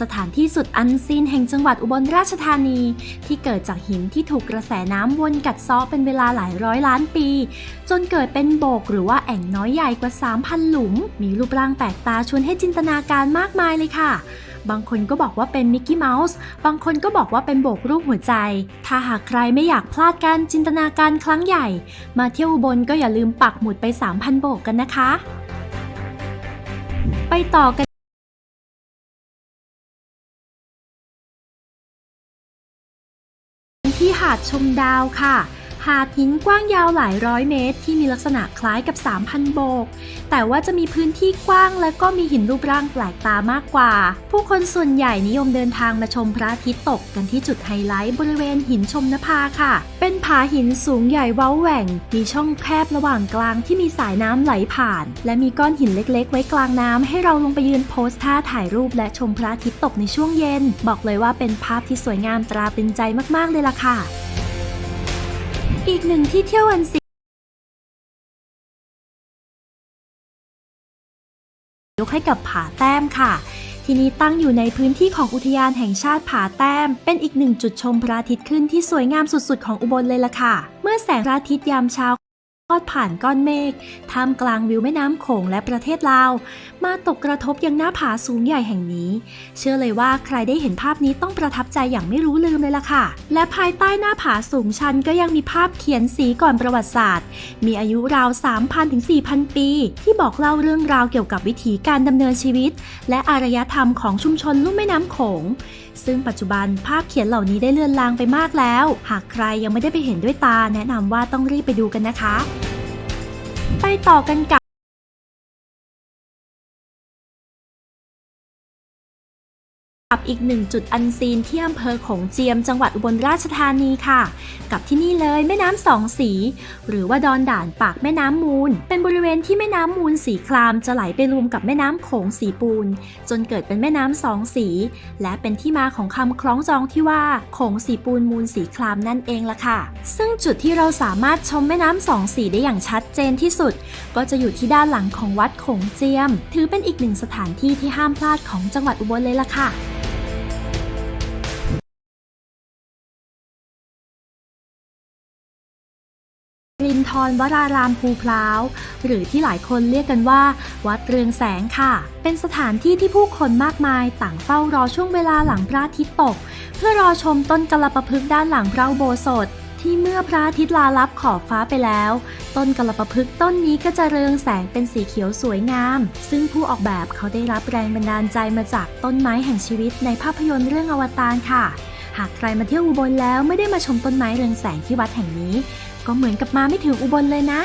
สถานที่สุดอันซีนแห่งจังหวัดอุบลราชธานี ที่เกิดจากหินที่ถูกกระแสน้ำวนกัดเซาะเป็นเวลาหลายร้อยล้านปี จนเกิดเป็นโบกหรือว่าแอ่งน้อยใหญ่กว่า 3,000 หลุม มีรูปร่างแปลกตาชวนให้จินตนาการมากมายเลยค่ะบางคนก็บอกว่าเป็นมิกกี้เมาส์ บางคนก็บอกว่าเป็นโบกรูปหัวใจ ถ้าหากใครไม่อยากพลาดการจินตนาการครั้งใหญ่ มาเที่ยวอุบลก็อย่าลืมปักหมุดไป 3,000 โบกกันนะคะ ไปต่อกัน ที่หาดชมดาวค่ะ หาดหินกว้างยาวหลายร้อยเมตร ที่มีลักษณะคล้ายกับ 3,000 โบก แต่ว่าจะมีพื้นที่กว้างและก็มีหินรูปร่างแปลกตามากกว่า ผู้คนส่วนใหญ่นิยมเดินทางมาชมพระอาทิตย์ตกกันที่จุดไฮไลท์บริเวณหินชมนภาค่ะ เป็นผาหินสูงใหญ่เว้าแหว่ง มีช่องแคบระหว่างกลางที่มีสายน้ำไหลผ่าน และมีก้อนหินเล็กๆ ไว้กลางน้ำให้เราลงไปยืนโพสท่าถ่ายรูปและชมพระอาทิตย์ตกในช่วงเย็น บอกเลยว่าเป็นภาพที่สวยงามตราตรึงใจมากๆเลยล่ะค่ะ อีกหนึ่งที่เที่ยวอันซียกให้กับผาแต้มค่ะ ที่นี้ตั้งอยู่ในพื้นที่ของอุทยานแห่งชาติผาแต้ม เป็นอีกหนึ่งจุดชมพระอาทิตย์ขึ้นที่สวยงามสุดๆ ของอุบลเลยล่ะค่ะ เมื่อแสงพระอาทิตย์ยามเช้า ทอดผ่านก้อนเมฆท่ามกลางวิวแม่น้ำโขงและประเทศลาว มาตกกระทบยังหน้าผาสูงใหญ่แห่งนี้ เชื่อเลยว่าใครได้เห็นภาพนี้ต้องประทับใจอย่างไม่รู้ลืมเลยล่ะค่ะ และภายใต้หน้าผาสูงชันก็ยังมีภาพเขียนสีก่อนประวัติศาสตร์ มีอายุราว 3,000ถึง4,000 ปี ที่บอกเล่าเรื่องราวเกี่ยวกับวิถีการดำเนินชีวิต และอารยธรรมของชุมชนลุ่มแม่น้ำโขงซึ่งปัจจุบันภาพเขียนเหล่านี้ได้เลือนลางไปมากแล้ว หากใครยังไม่ได้ไปเห็นด้วยตา แนะนำว่าต้องรีบไปดูกันนะคะ ไปต่อกันกับอีกหนึ่งจุดอันซีนที่อำเภอของเจียมจังหวัดอุบลราชธานีค่ะ กับที่นี่เลยแม่น้ำสองสี หรือว่าดอนด่านปากแม่น้ำมูล เป็นบริเวณที่แม่น้ำมูลสีครามจะไหลไปรวมกับแม่น้ำโขงสีปูน จนเกิดเป็นแม่น้ำสองสี และเป็นที่มาของคำคล้องจองที่ว่าโขงสีปูนมูลสีครามนั่นเองล่ะค่ะ ซึ่งจุดที่เราสามารถชมแม่น้ำสองสีได้อย่างชัดเจนที่สุด ก็จะอยู่ที่ด้านหลังของวัดโขงเจียม ถือเป็นอีกหนึ่งสถานที่ที่ห้ามพลาดของจังหวัดอุบลเลยล่ะค่ะ รินทรวรารามภูพร้าว หรือที่หลายคนเรียกกันว่า วัดเรืองแสงค่ะ เป็นสถานที่ที่ผู้คนมากมายต่างเฝ้ารอช่วงเวลาหลังพระอาทิตย์ตก เพื่อรอชมต้นกลปะพฤกด้านหลังพระอุโบสถ ที่เมื่อพระอาทิตย์ลาลับขอบฟ้าไปแล้ว ต้นกลปะพฤกต้นนี้ก็จะเรืองแสงเป็นสีเขียวสวยงาม ซึ่งผู้ออกแบบเขาได้รับแรงบันดาลใจมาจากต้นไม้แห่งชีวิตในภาพยนตร์เรื่องอวตารค่ะหากใครมาเที่ยวอุบลแล้วไม่ได้มาชมต้นไม้เรืองแสงที่วัดแห่งนี้ ก็เหมือนกับมาไม่ถึงอุบลเลยนะ